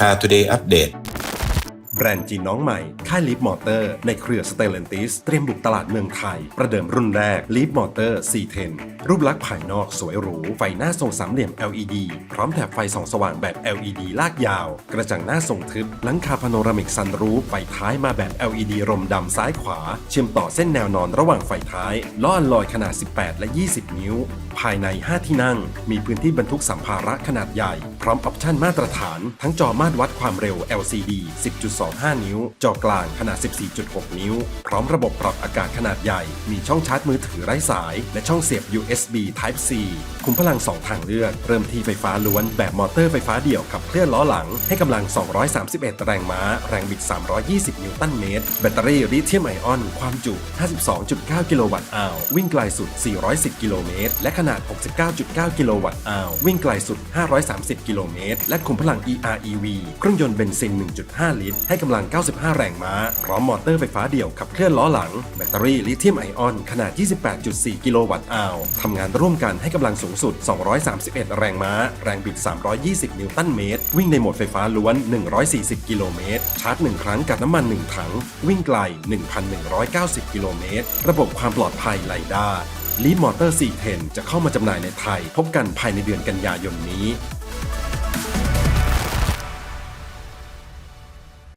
Car Today อัปเดตแบรนด์จีนน้องใหม่ ค่ายลีฟมอเตอร์ในเครือสเตเลนติสเตรียมบุกตลาดเมืองไทย ประเดิมรุ่นแรกลีฟมอเตอร์ 410 รูปลักษณ์ภายนอกสวยหรู ไฟหน้าทรงสามเหลี่ยม LED พร้อมแถบไฟส่องสว่างแบบ LED ลากยาว กระจังหน้าทรงทึบ หลังคาพาโนรามิกซันรูฟไฟท้ายมาแบบ LED รมดำซ้ายขวา เชื่อมต่อเส้นแนวนอนระหว่างไฟท้ายล้อลอยขนาด 18 และ 20 นิ้ว ภายใน 5 ที่นั่ง มีพื้นที่บรรทุกสัมภาระขนาดใหญ่ พร้อมออปชั่นมาตรฐาน ทั้งจอมาตรวัดความเร็ว LCD 10.25 นิ้ว จอกลางขนาด 14.6 นิ้ว พร้อมระบบปรับอากาศขนาดใหญ่ มีช่องชาร์จมือถือไร้สาย และช่องเสียบ USB USB Type C คุมพลัง 2 ทางเลือก เริ่มที่ไฟฟ้าล้วนแบบมอเตอร์ไฟฟ้าเดี่ยวขับเคลื่อนล้อหลัง ให้กำลัง 231 แรงม้า แรงบิด 320 นิวตันเมตร แบตเตอรี่ลิเธียมไอออน ความจุ 52.9 กิโลวัตต์อาววิ่งไกลสุด 410 กิโลเมตร และขนาด 69.9 กิโลวัตต์อาววิ่งไกลสุด 530 กิโลเมตร และคุมพลัง EREV เครื่องยนต์เบนซิน 1.5 ลิตร ให้กำลัง 95 แรงม้า พร้อมมอเตอร์ไฟฟ้าเดี่ยวขับเคลื่อนล้อหลัง แบตเตอรี่ลิเธียมไอออน ขนาด 28.4 กิโลวัตต์อาวทำงานร่วมกันให้กำลังสูงสุด 231 แรงม้า แรงบิด 320 นิวตันเมตร วิ่งในโหมดไฟฟ้าล้วน 140 กิโลเมตร ชาร์จ 1 ครั้งกับน้ำมัน 1 ถัง วิ่งไกล 1,190 กิโลเมตร ระบบความปลอดภัยไลด้าลีมอเตอร์ 410 จะเข้ามาจำหน่ายในไทย พบกันภายในเดือนกันยายนนี้